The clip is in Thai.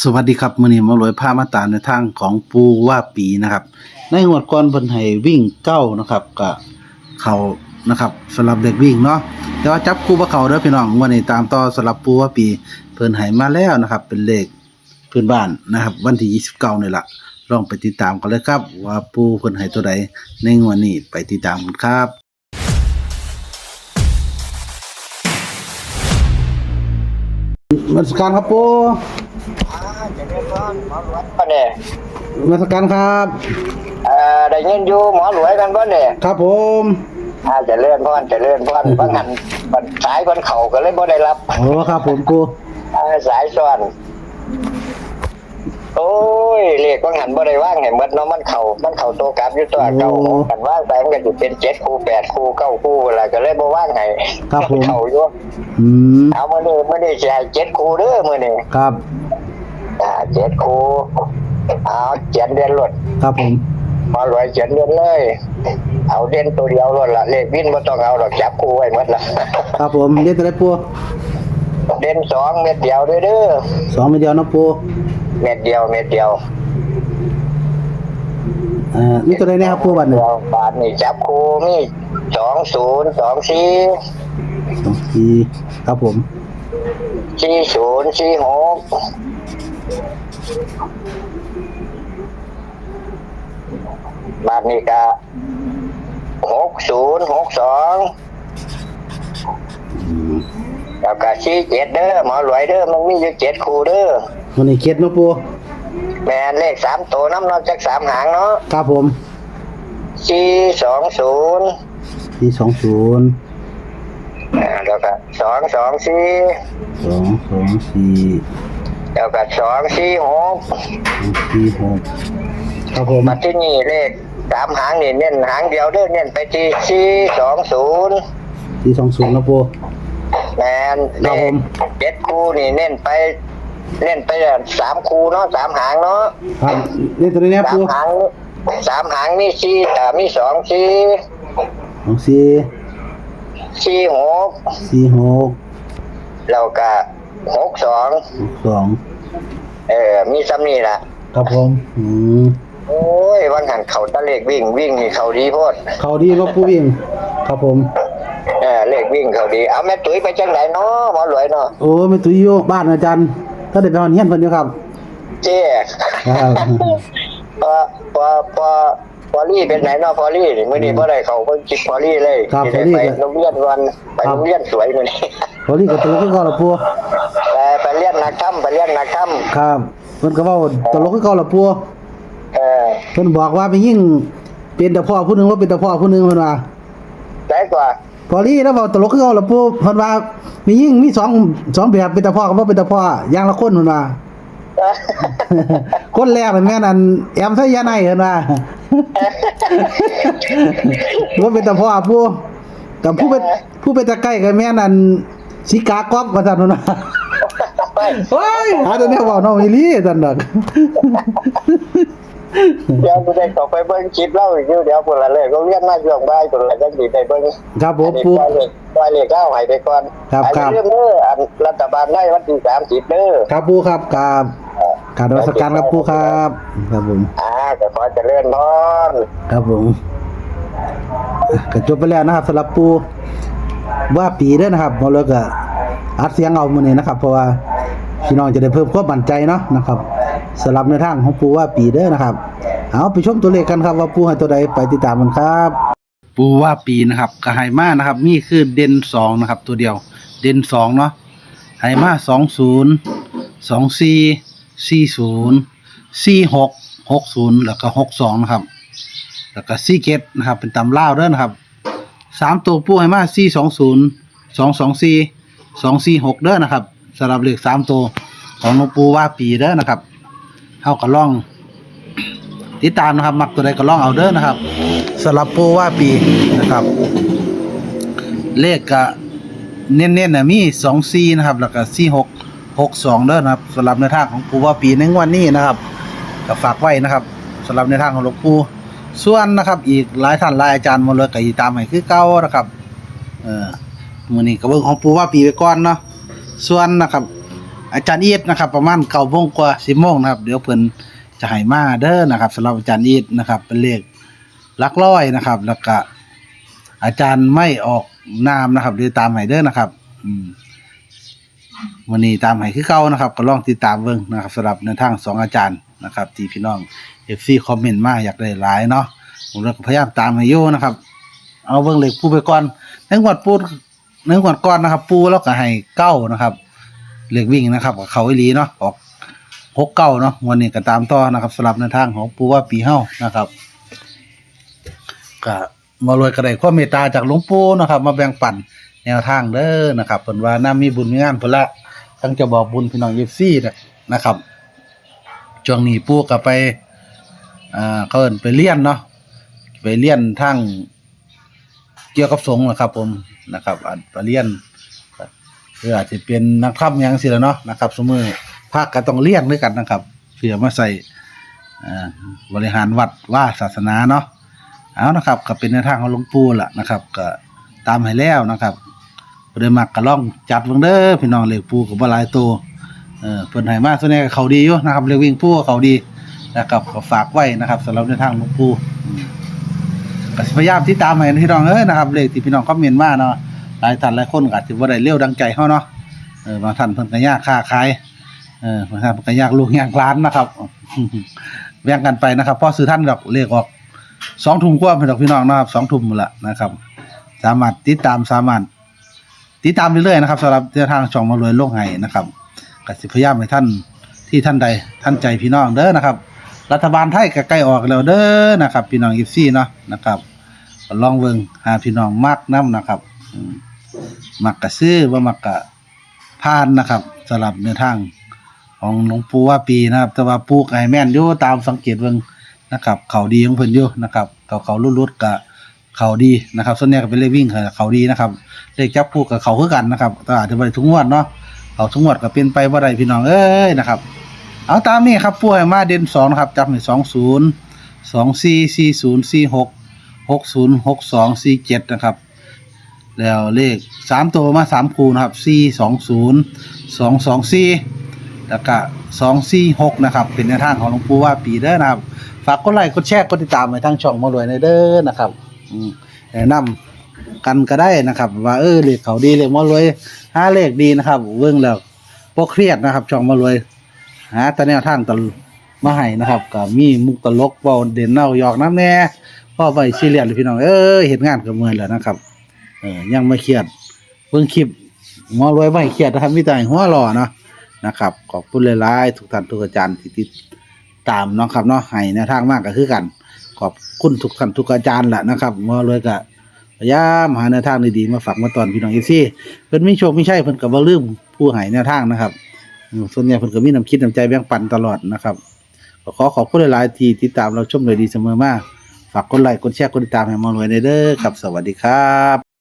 สวัสดีครับมือนี้มาลอยผ้ามาตาในทางของปูว่าปีนะครับ ในงวดก่อนเพิ่นให้วิ่งเก้านะครับก็เขานะครับสำหรับเด็กวิ่งเนาะแต่ว่าจับคู่บ่เขาเด้อพี่น้องวันนี้ตามต่อสำหรับปูว่าปี เพิ่นให้มาแล้วนะครับ เป็นเลขพื้นบ้านนะครับ วันที่29นี่ล่ะลองไปติดตามกันเลยครับ ว่าปูเพิ่นให้ตัวใดในงวดนี้ไปติดตามกันครับมาสการครับปู ก็เนี่ยมาสการครับ เอ่อได้ยินอยู่หมอหลวยกันบ่เนี่ยครับผมอาจจะเลื่อนพอนจะเลื่อนพอนบางหันบันสายบนเข่าก็เลยบ่ได้รับโอ้ครับผมปูอ่าสายซ้อนโอ้ยเลขบางหันบ่ได้ว่างให้หมดเนาะมันเข่ามันเข่าตัวกลับอยู่ตัวเก่ากันว่างไปมันก็สิเป็นเจ็ดคู่แปดคู่เก้าคู่อะไรก็เลยบ่ว่างให้ครับผมเข่าอยู่อืมเอามื้อนี้มื้อนี้สิให้เจ็ดคู่เด้อมื้อนี้ครับอ่า เจ็ดคู่เอาเจ็ดเดือนหลดครับผมหมอรวยเขียนเด่นเลย เอาเด่นตัวเดียวรถละเลขวินไม่ต้องเอาหรอกจับคู่ไว้หมดละครับผมเรียกตัวไหนปูเด่นสองเม็ดเดียวเด้อเด้อสองเม็ดเดียวนะปูเม็ดเดียวเม็ดเดียวเอ่อนี่ตัวไหนนะครับปูบัตรหนึ่งเดียวบาทนี่จับคู่มีสองศูนย์สองสี่สองสี่ครับผมสี่ศูนย์สี่หก บาทนี่ก็หกศูนย์หกสองอืมแล้วก็สี่เจ็ดเด้อหมอรวยเด้อมันมีอยู่เจ็ดคู่เด้อวันนี้เคล็ดเนาะปูแม่นเลขสามตัวน้ำนอกจากสามหางเนาะครับผมสี่สองศูนย์สี่สองศูนย์แล้วก็สองสองสี่สองสองสี่ แล้วก็สองสี่หกสองสี่หกครับผมมาที่นี่เลขสามหางนี่เน้นหางเดียวเด้อเน้นไปที่สี่สองศูนย์สี่สองศูนย์นะปูแมนคเลรับผขมเจ็ดคู่นี่เน้นไปเน้นไปสามคู่เนาะสามหางเนาะครับนี่ตัวไหนนะสาปูมหางสามหางมีสี่อ่ามีสองสี่สองสี่สี่หกสี่หกแล้วก็ หกสองหกสองเออมีซ้ำนี่ล่ะครับผม อืมโอ้ยวันหันเขาตะเลขวิ่งวิ่งนี่เขาดีโพดเขาดีก็ปูวิ่ง ครับผม เออเลขวิ่งเขาดีเอาแม่ตุ้ยไปจังไหนเนาะหมอรวยเนาะโอ้ไม่ตุยโยบ้านอาจารย์ถ้าได้ไปวันเฮียนเพิ่นอยู่ครับ เจ๊ครับพอพอพอพอ ลี่เป็นไหนเนาะพอลี่นี่มื้อนี้บ่ได้เขาเพิ่นจิบพอลี่เลยครับสิได้พอลี่ไปก็ โรงเรียนวันไปครับโรงเรียนสวยมื้อนี้พอดีกับตัวคือเก่าละปูไปไปเรียนนักธรรมไปเรียนนักธรรมครับเพิ่นก็เว้าตลกคือเก่าละปูเออเพิ่นบอกว่าไปยิ่งเป็นแต่พ่อผู้หนึงว่าเป็นแต่พ่อผู้หนึงเพิ่นว่า ได้กว่าพอดีแล้วเว้าตลกคือเก่าละปูเพิ่นว่ามียิ่งมีสองสองแบบเป็นแต่พ่อกับบ่เป็นแต่พ่ออย่างละคนเพิ่นว่า คนแรกนั่นแม่นอันแอมไสยาไนเพิ่นว่า ว่าเป็นแต่พ่อผู้กับผู้เป็นผู้เป็นตะไคร้กับแม่นอันสิกากอบว่าซั่นเพิ่นว่าไปโอ้ยหาแต่แนวเว้าน้องอีหลีซั่นดอกเดี๋ยวจะได้ต่อไปเบิ่งคลิปเล่าอีกอยู่เดี๋ยวพุ่นละเลยโรงเรียนมาช่วงบ่ายพุ่นละจังสิได้เบิ่งครับผมอันนี้ปูปล่อยเลขปล่อยเลขเก้าให้ไปก่อนครับอันครันี้บเรื่องเด้ออันรัฐบาลได้วันที่30เด้อครับปูครับครับ กรารนมัสการครับปูครับ ครับผมอ่าก็ขอเจริญพรครับผมก็จบไปแล้วนะครับสำหรับปูว่าปีเด้อนะครับมาแล้วก็อัดเสียงเอามื้อนี้นะครับ เพราะว่าพี่น้องจะได้เพิ่มความมั่นใจเนาะนะครับสำหรับในทางของปูว่าปีเด้อนะครับ เอาไปชมตัวเลขกันครับว่าปูให้ตัวใดไปติดตามกันครับ ปูว่าปีนะครับก็ให้มานะครับ นี่คือเด่นสองนะครับ ตัวเดียว เด่นสองเนาะให้มาสองศูนย์สองสี่ สี่ศูนย์สี่หกหกศูนย์แล้วก็หกสองนะครับ แล้วก็สี่เกตนะครับ เป็นตำล่าวเด้อนะครับสามตัวปูให้มาสี่สองศูนย์สองสองสี่สองสี่หกเด้อนะครับสำหรับเลขสามตัว ของหลวงปูว่าปีเด้อนะครับเท่ากับล่อง ติดตามนะครับ มักตัวใดก็ล่องเอาเด้อนะครับสำหรับปูว่าปีนะครับ เลขก็เน้นๆนะมีสองสี่นะครับ แล้วก็สี่หก หกสองเด้อนะครับสำหรับในทางของปูว่าปีในงวันนี้นะครับก็ฝากไว้นะครับสำหรับในทางของหลวงปู่ส่วนนะครับ อีกหลายท่านหลายอาจารย์มาเลยก็อีตามให้คือเก่านะครับเออมือนี้ก็เบิ่งของปูว่าปีไปก่อนเนาะส่วนนะครับ อาจารย์อีทนะครับ ประมาณเก้าโมงกว่าสิบโมงนะครับ เดี๋ยวเพิ่นจะให้มาเด้อนะครับสำหรับอาจารย์อีทนะครับ เป็นเลขลักร้อยนะครับ แล้วก็อาจารย์ไม่ออกนามนะครับเดี๋ยวตามให้เด้อนะครับ อืม วันนี้ตามให้คือเก่านะครับ ก็ลองติดตามเบิ่งนะครับสำหรับในทางสองอาจารย์นะครับที่พี่น้อง FC คอมเมนต์มาอยากได้หลายเนาะผมก็พยายามตามให้อยู่นะครับ เอาเบิ่งเหลขปูไปก่อนในงวดปูในงวดก่อนนะครับ ปูแล้วก็ให้เก้านะครับเหลขวิ่งนะครับกับเขาอีลีเนาะออกหกเก้าเนาะวันนี้ก็ตามต่อนะครับสำหรับในทางของปูว่าปีเฮานะครับก็มารวยกระไดความเมตตาจากหลวงปู่นะครับ มาแบ่งปัน แนวทางเด้อนะครับเพิ่นว่าน้ามีบุญมีงานเพิ่นละทั้งจะบอกบุญพี่น้องเอฟซีนะครับช่วงนี้ปู่ก็ไปอ่าเขาเอิ้นไปเรียนเนาะไปเรียนทางเกี่ยวกับสงฆ์นะครับ ผมนะครับอ่านไปเรียนหรืออาจจะเป็นนักธรรมยังสิละเนาะนะครับ สมมือภาคก็ต้องเรียนด้วยกันนะครับเพื่อมาใส่อ่าบริหารวัดว่าศาสนาเนาะเอานะครับ ก็เป็นในวทางของหลวงปู่ละนะครับ ก็ตามให้แล้วนะครับ บ่ได้มักก็ลองจัดเบิ่งเด้อพี่น้องเลขปูก็บ่หลายตัวเออเพิ่นให้มาส่วนใหญ่เขาดีอยู่นะครับเลขวิ่งปูเขาดีนะครับก็ฝากไว้นะครับสำหรับในทางหลวงปูก็พยายามที่ตามให้พี่น้องเอ้ยนะครับเลขที่พี่น้องคอมเมนต์มาเนาะหลายท่านหลายคนก็อาจสิบ่ได้เร็วดังใจเฮาเนาะเออบางท่านเพิ่นก็ยากค้าขายเออบางท่านเพิ่นก็ยากลูกยากหลานนะครับแบ่งกันไปนะครับพอซื้อท่านดอกเลขออกสองทุ่มกว่าพี่ดอกพี่น้องนะครับสองทุ่มหมดละนะครับ สามารถติดตามสามารถ ติดตามเรื่อยๆนะครับสำหรับแนวทางช่องมารวยโลกไห้นะครับก็สิพยามให้ท่านที่ท่านใดท่านใจพี่น้องเด้อนะครับ รัฐบาลไทยก็ใกล้ออกแล้วเด้อนะครับพี่น้องอีซี่เนาะนะครับลองเบิ่งหาพี่น้องมักน้ำนะครับมักกะซื้อว่ามักกะพานนะครับสำหรับเนื้อทางของหลวงปู่ว่าปีนะครับ แต่ว่าปูก็ให้แม่นอยู่ตามสังเกตเบิ่งนะครับ เขาดีของเพิ่นอยู่นะครับ เขาเขาลุดๆก็ เขาดีนะครับส่วนใหญ่ก็เป็นเลขวิ่งเขาดีนะครับเลขจับคู่กับเขาคือกันนะครับแต่อาจจะได้ทุกงวดเนาะเขาทุกงวดก็เป็นไปบ่าได้พี่น้องเอ้ยนะครับ เอาตามนี้ครับปูให้มาเด่นสองนะครับจับให้สองศูนย์สองสี่สี่ศูนย์สี่หกหกศูนย์หกสองสี่เจ็ดนะครับ แล้วเลขสามตัวมาสามคูนะครับสี่สองศูนย์สองสองสี่แล้วก็สองสี่หกนะครับ เป็นแนวทางของหลวงปู่ว่าปีเด้อนะครับ ฝากกดไลค์กดแชร์กดติดตามไปทางช่องมารวยในเด้อนะครับ อืมแนะนำกันก็ได้นะครับ ว่าเออเลขเขาดีเลขมารวยห้าเลขดีนะครับเบิ่งแล้วพวกเครียดนะครับ ช่องมารวยหาแต่แนวทางตลมาให้นะครับก็มีมุกตลกเว้าเด่นเน่าหยอกน้ำแน่พ่อไปซีเรียสเลยพี่น้องเอ้ยเฮ็ดงานกับเมื่อยแล้วนะครับเออยังไม่เครียดเบิ่งคลิปหมอรวยบ่เครียดนะครับมีแต่ให้หัวรอเนาะนะครับ ขอบคุณหลายๆทุกท่านทุกอาจารย์ที่ติดตามเนาะครับเนาะให้แนวทางมากก็คือกัน ขอบคุณทุกท่านทุกอาจารย์แหละนะครับมอรวยกะพยายามหาแนวทางดีๆมาฝากมาตอนพี่น้องเอซี่เพิ่นไม่โชคไม่ใช่เพิ่นกับ่ลืมผู้หายแนวทางนะครับส่วนใหญ่เพิ่นก็มีน้ำคิดน้ำใจแบ่งปันตลอดนะครับขอขอบคุณหลายๆที่ติดตามเราชมเลยดีเสมอมาฝากกดไลค์กดแชร์กดติดตามให้มอรวยในเด้อครับสวัสดีครับ